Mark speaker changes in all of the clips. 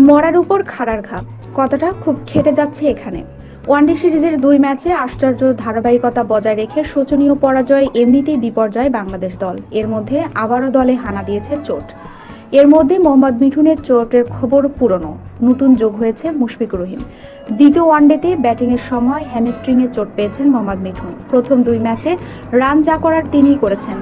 Speaker 1: মরার উপর খাড়ার ঘা কথাটা খুব খেটে যাচ্ছে এখানে। ওয়ানডে সিরিজের দুই ম্যাচে আশ্চর্য ধারাবাহিকতা বজায় রেখে শোচনীয় পরাজয় এমনিতেই বিপর্যয় বাংলাদেশ দল। এর মধ্যে আবারও দলে হানা দিয়েছে চোট। এর মধ্যে মোহাম্মদ মিঠুনের চোটের খবর পুরনো। নতুন যোগ হয়েছে মুশফিক রহিম। দ্বিতীয় ওয়ানডেতে ব্যাটিংয়ের সময় হ্যামস্ট্রিংয়ে চোট পেয়েছেন মোহাম্মদ মিঠুন। প্রথম দুই ম্যাচে রান যা করার তিনিই করেছেন।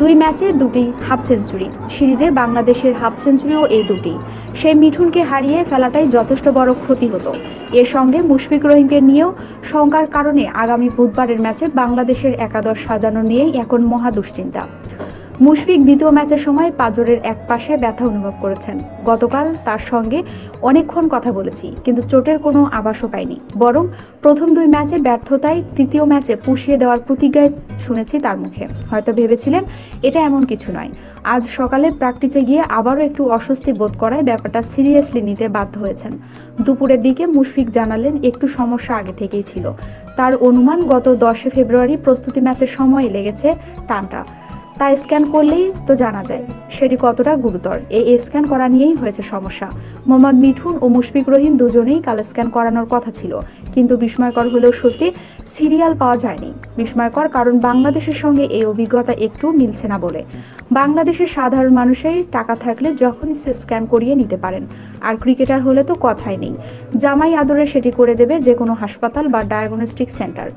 Speaker 1: দুই ম্যাচে দুটি হাফ সেঞ্চুরি। সিরিজে বাংলাদেশের হাফ সেঞ্চুরিও এই দুটি। সেই মিঠুনকে হারিয়ে ফেলাটাই যথেষ্ট বড় ক্ষতি হতো। এর সঙ্গে মুশফিক রহিমকে নিয়েও শঙ্কার কারণে আগামী বুধবারের ম্যাচে বাংলাদেশের একাদশ সাজানো নিয়েই এখন মহা দুশ্চিন্তা। মুশফিক দ্বিতীয় ম্যাচের সময় পাজরের এক পাশে ব্যথা অনুভব করেছেন। গতকাল তার সঙ্গে অনেকক্ষণ কথা বলেছি, কিন্তু চোটের কোনো আভাসও পাইনি। বরং প্রথম দুই ম্যাচে ব্যর্থতায় তৃতীয় ম্যাচে পুষিয়ে দেওয়ার প্রতিজ্ঞায় শুনেছি তার মুখে। হয়তো ভেবেছিলেন এটা এমন কিছু নয়। আজ সকালে প্র্যাকটিসে গিয়ে আবারও একটু অস্বস্তি বোধ করায় ব্যাপারটা সিরিয়াসলি নিতে বাধ্য হয়েছেন। দুপুরের দিকে মুশফিক জানালেন একটু সমস্যা আগে থেকেই ছিল। তার অনুমান গত দশে ফেব্রুয়ারি প্রস্তুতি ম্যাচের সময় লেগেছে টানটা। তা স্ক্যান করলেই তো জানা যায় সেটি কতটা গুরুতর। এই স্ক্যান করা নিয়েই হয়েছে সমস্যা। মোহাম্মদ মিঠুন ও মুশফিক রহিম দুজনেই কাল স্ক্যান করানোর কথা ছিল। কিন্তু বিস্ময়কর হলেও সত্যি সিরিয়াল পাওয়া যায়নি। বিস্ময়কর কারণ বাংলাদেশের সঙ্গে এই অভিজ্ঞতা একটু মিলছে না বলে। বাংলাদেশের সাধারণ মানুষই টাকা থাকলে যখনই সে স্ক্যান করিয়ে নিতে পারেন। আর ক্রিকেটার হলে তো কথাই নেই। জামাই আদরে সেটি করে দেবে যে কোনো হাসপাতাল বা ডায়াগনস্টিক সেন্টার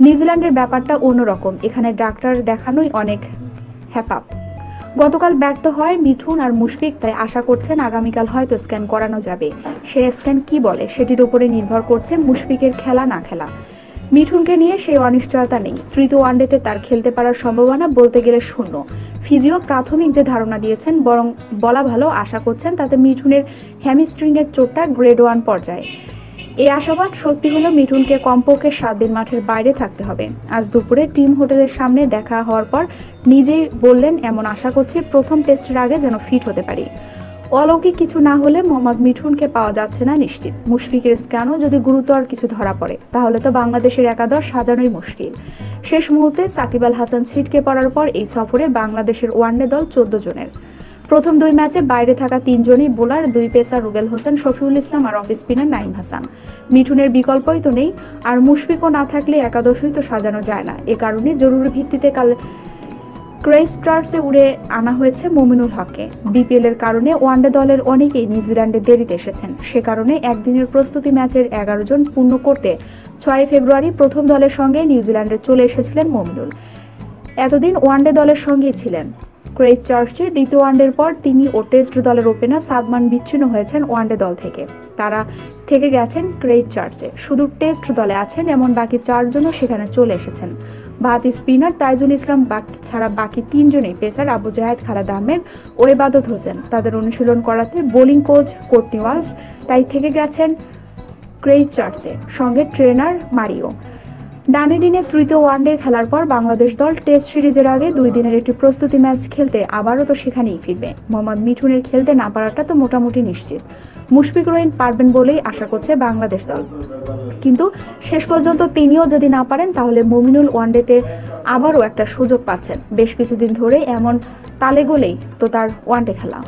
Speaker 1: নিউজিল্যান্ডের ব্যাপারটা অন্যরকম। এখানে ডাক্তার দেখানোই অনেক হ্যাপাপ গতকাল ব্যর্থ হয় মিঠুন আর মুশফিক, তাই আশা করছেন আগামীকাল হয়তো স্ক্যান করানো যাবে। সে স্ক্যান কি বলে সেটির উপরে নির্ভর করছে মুশফিকের খেলা না খেলা। মিঠুনকে নিয়ে সেই অনিশ্চয়তা নেই। তৃতীয় ওয়ানডেতে তার খেলতে পারার সম্ভাবনা বলতে গেলে শূন্য। ফিজিও প্রাথমিক যে ধারণা দিয়েছেন, বরং বলা ভালো আশা করছেন তাতে মিঠুনের হ্যামিস্ট্রিংয়ের চোটটা গ্রেড ওয়ান পর্যায়ে। এই আশাবাদ সত্যি হলো মিঠুনকে কমপক্ষে সাত দিন মাঠের বাইরে থাকতে হবে। আজ দুপুরে টিম হোটেলের সামনে দেখা হওয়ার পর নিজেই বললেন, এমন আশা করছি প্রথম টেস্টের আগে যেন ফিট হতে পারি। অলৌকিক কিছু না হলে মোহাম্মদ মিঠুনকে পাওয়া যাচ্ছে না নিশ্চিত। মুশফিকের স্ক্যানও যদি গুরুতর কিছু ধরা পড়ে, তাহলে তো বাংলাদেশের একাদশ সাজানোই মুশকিল। শেষ মুহূর্তে সাকিব আল হাসান ছিটকে পড়ার পর এই সফরে বাংলাদেশের ওয়ানডে দল চোদ্দ জনের। প্রথম দুই ম্যাচে বাইরে থাকা তিনজনই বোলার, দুই পেসার রুবেল হোসেন, শফিউল ইসলাম আর অফ স্পিনার নাইম হাসান। মিঠুনের বিকল্পই তো নেই, আর মুশফিকও না থাকলে একাদশই তো সাজানো যায় না। এ কারণে জরুরি ভিত্তিতে কাল ক্রেস্টার্সে উড়ে আনা হয়েছে মমিনুল হককে। বিপিএল এর কারণে ওয়ানডে দলের অনেকেই নিউজিল্যান্ডে দেরিতে এসেছেন। সে কারণে একদিনের প্রস্তুতি ম্যাচের এগারো জন পূর্ণ করতে ছয় ফেব্রুয়ারি প্রথম দলের সঙ্গে নিউজিল্যান্ডে চলে এসেছিলেন মমিনুল। এতদিন ওয়ানডে দলের সঙ্গেই ছিলেন। ক্রেজ চার্চে দ্বিতীয় ওয়ানডের পর তিনি ও টেস্ট দলের ওপেনার সাদমান বিচ্ছিন্ন হয়েছেন ওয়ানডে দল থেকে। তারা থেকে গেছেন ক্রেজ চার্চে। শুধু টেস্ট দলে আছেন, এমন বাকি চারজনও সেখানে চলে এসেছেন। ভারতী স্পিনার তাইজুল ইসলাম, বাকি ছাড়া বাকি তিনজনই পেসার আবু জাহেদ, খালেদ আহমেদ ও এবাদত হোসেন। তাদের অনুশীলন করাতে বোলিং কোচ কোর্টনি ওয়ালস তাই থেকে গেছেন ক্রেজ চার্চে। সঙ্গে ট্রেনার মারিও। ডানেডিনে তৃতীয় ওয়ানডে খেলার পর বাংলাদেশ দল টেস্ট সিরিজের আগে দুই দিনের একটি প্রস্তুতি ম্যাচ খেলতে আবারও তো সেখানেই ফিরবে। মোহাম্মদ মিঠুনের খেলতে না পারাটা তো মোটামুটি নিশ্চিত। মুশফিক রহিম পারবেন বলেই আশা করছে বাংলাদেশ দল। কিন্তু শেষ পর্যন্ত তিনিও যদি না পারেন, তাহলে মমিনুল ওয়ানডেতে আবারও একটা সুযোগ পাচ্ছেন। বেশ কিছুদিন ধরে এমন তালে গোলেই তো তার ওয়ানডে খেলা।